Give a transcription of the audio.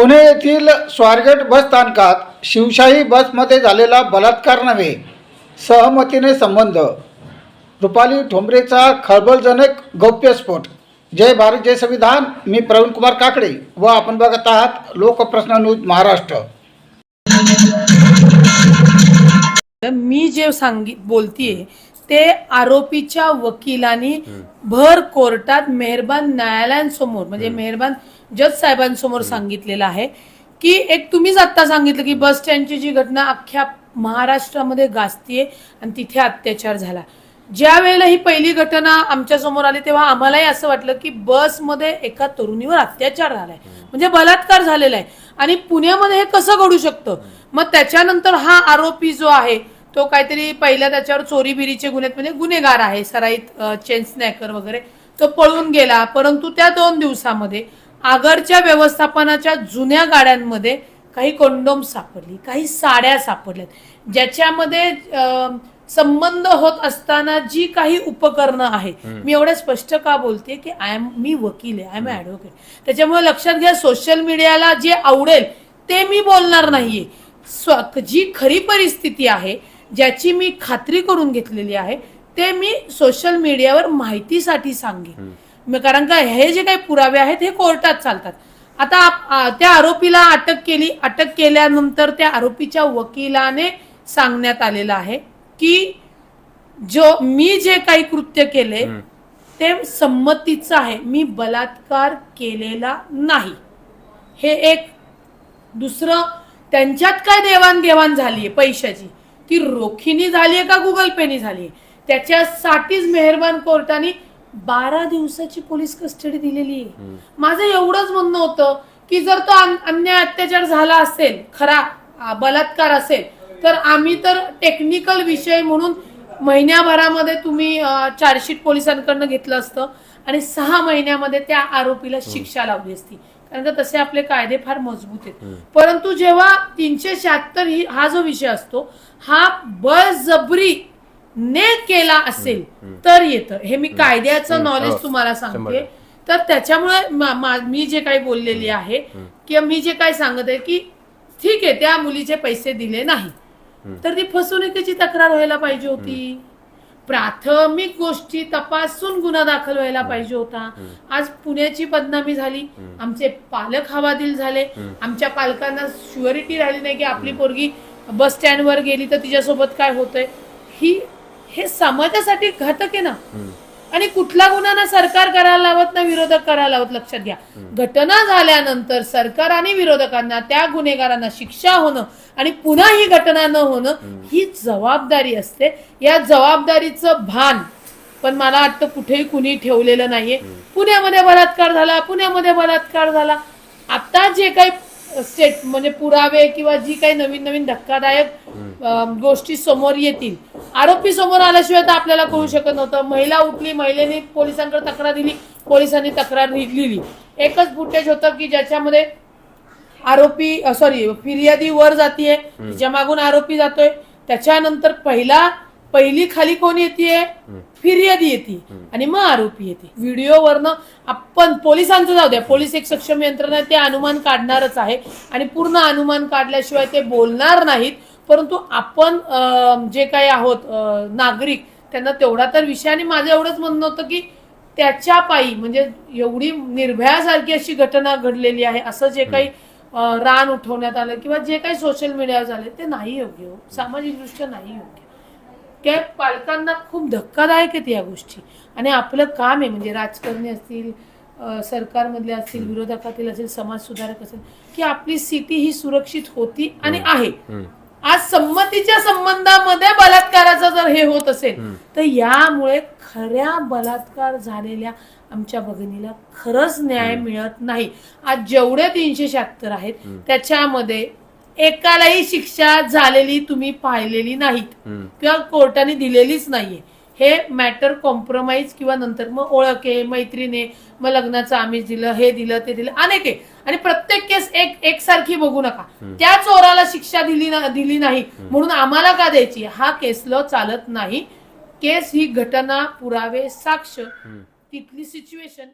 पुणे येथील स्वारगेट बस स्थानकात शिवशाही बसमध्ये झालेला बलात्कार नव्हे सहमतीने संबंध. रुपाली ठोंबरेचा खळबळजनक गौप्यस्फोट. जय भारत जय संविधान. मी प्रवीण कुमार काकडे व आपण बघत आहात लोकप्रश्न न्यूज महाराष्ट्र. मी जे सांगित बोलतीये ते आरोपीच्या वकिलांनी भर कोर्टात मेहरबान न्यायालयांसमोर म्हणजे मेहरबान जज साहेबांसमोर सांगितलेलं आहे की एक तुम्हीच आता सांगितलं की बस स्टँडची जी घटना अख्ख्या महाराष्ट्रामध्ये गाजतीये आणि तिथे अत्याचार झाला. ज्या वेळेला ही पहिली घटना आमच्यासमोर आली तेव्हा आम्हालाही असं वाटलं की बसमध्ये एका तरुणीवर अत्याचार झालाय. म्हणजे बलात्कार झालेला आहे. आणि पुण्यामध्ये हे कसं घडू शकतं? मग त्याच्यानंतर हा आरोपी जो आहे तो काहीतरी पहिल्या त्याच्यावर चोरी बिरीचे गुन्हे म्हणजे गुन्हेगार आहे सराईत चेन स्नॅकर वगैरे तो पळून गेला. परंतु त्या दोन दिवसामध्ये आगरच्या व्यवस्थापनाच्या जुन्या गाड्यांमध्ये काही कंडोम सापडली काही साड्या सापडल्यात. ज्याच्यामध्ये संबंध होत असताना जी काही उपकरणं आहेत मी एवढं स्पष्ट का बोलते की आय एम मी वकील आहे आय एम ऍडव्होकेट त्याच्यामुळे लक्षात घ्या सोशल मीडियाला जे आवडेल ते मी बोलणार नाहीये. स्व- जी खरी परिस्थिती आहे ज्याची मी खात्री करून घेतलेली आहे ते मी सोशल मीडियावर माहितीसाठी सांगेन. कारण का हे जे काही पुरावे आहेत हे कोर्टात चालतात. आता त्या आरोपीला अटक केली. अटक केल्यानंतर त्या आरोपीच्या वकिलाने सांगण्यात आलेलं आहे की जो मी जे काही कृत्य केले ते संमतीचं आहे. मी बलात्कार केलेला नाही. हे एक. दुसरं त्यांच्यात काय देवाणघेवाण झालीये पैशाची? ती रोखीनी झालीये का गुगल पेनी झालीये? त्याच्यासाठीच मेहरबान कोर्टाने बारा दिवसाची पोलीस कस्टडी दिलेली आहे. माझं एवढंच म्हणणं होतं की जर तो अन- अन्याय अत्याचार झाला असेल खरा बलात्कार असेल तर आम्ही तर टेक्निकल विषय म्हणून महिन्याभरामध्ये तुम्ही चार्जशीट पोलिसांकडनं घेतलं असतं आणि सहा महिन्यामध्ये त्या आरोपीला शिक्षा लावली असती. कारण का तसे आपले कायदे फार मजबूत आहेत. परंतु जेव्हा तीनशे शहात्तर ही हा जो विषय असतो हा बळजबरी ने केला असेल तर येतं. हे मी कायद्याचं नॉलेज तुम्हाला सांगते. तर त्याच्यामुळे मा- जे काही बोललेली आहे किंवा मी जे काही सांगत आहे की ठीक आहे त्या मुलीचे पैसे दिले नाही. तर ती फसवणुकीची तक्रार व्हायला पाहिजे होती. प्राथमिक गोष्टी तपासून गुन्हा दाखल व्हायला पाहिजे होता. आज पुण्याची बदनामी झाली. आमचे पालक हवादिल झाले. आमच्या पालकांना शुअरिटी राहिली नाही की आपली पोरगी बस स्टँडवर गेली तर तिच्यासोबत काय होतंय? ही हे समाजासाठी घातक आहे ना. आणि कुठला गुन्हा ना सरकार करायला लावत ना विरोधक करायला लावत लक्षात घ्या. घटना झाल्यानंतर सरकार आणि विरोधकांना त्या गुन्हेगारांना शिक्षा होणं आणि पुन्हा ही घटना न होणं ही जबाबदारी असते. या जबाबदारीचं भान पण मला वाटतं कुठेही कुणी ठेवलेलं नाहीये. पुण्यामध्ये बलात्कार झाला पुण्यामध्ये बलात्कार झाला. आता जे काही स्टेट म्हणजे पुरावे किंवा जी काही नवीन नवीन धक्कादायक गोष्टी समोर येतील. आरोपी समोर आल्याशिवाय तर आपल्याला कळू शकत नव्हतं. महिला उठली महिलेने पोलिसांकडे तक्रार दिली पोलिसांनी तक्रार लिहिली. एकच फुटेज होतं की ज्याच्यामध्ये आरोपी सॉरी फिर्यादी वर जातीये तिच्या मागून आरोपी जातोय. त्याच्यानंतर पहिला पहिली खाली कोण येते फिर्यादी येते आणि मग आरोपी येते. व्हिडिओवरनं आपण पोलिसांचं जाऊ द्या. पोलीस एक सक्षम यंत्रणा ते अनुमान काढणारच आहे. आणि पूर्ण अनुमान काढल्याशिवाय ते बोलणार नाहीत. परंतु आपण जे काही आहोत नागरिक त्यांना तेवढा तर विषय. आणि माझं एवढंच म्हणणं होतं की त्याच्या पायी म्हणजे एवढी निर्भयासारखी अशी घटना घडलेली आहे असं जे काही रान उठवण्यात आलं किंवा जे काही सोशल मीडियावर झाले ते नाही योग्य हो. सामाजिक दृष्ट्या नाही योग्य. त्या पालकांना खूप धक्कादायक आहेत या गोष्टी. आणि आपलं काम आहे म्हणजे राजकारणी असतील सरकारमधले असतील विरोधकातील असेल समाज सुधारक असेल की आपली सिटी ही सुरक्षित होती आणि आहे. आज संमतीच्या संबंधामध्ये बलात्काराचं जर हे होत असेल तर यामुळे खऱ्या बलात्कार झालेल्या आमच्या भगिनीला खरंच न्याय मिळत नाही. आज जेवढे तीनशे शहात्तर आहेत त्याच्यामध्ये एकालाही शिक्षा झालेली तुम्ही पाहिलेली नाहीत. किंवा कोर्टाने दिलेलीच नाहीये. हे मॅटर कॉम्प्रोमाइज किंवा नंतर मग ओळख आहे मैत्रीने मग लग्नाचं आम्हीच दिलं हे दिलं ते दिलं अनेक आहे. आणि प्रत्येक केस एक एकसारखी बघू नका. त्या चोराला शिक्षा दिली ना दिली नाही. म्हणून आम्हाला का द्यायची? हा केस ल चालत नाही. केस ही घटना पुरावे साक्ष. तिथली सिच्युएशन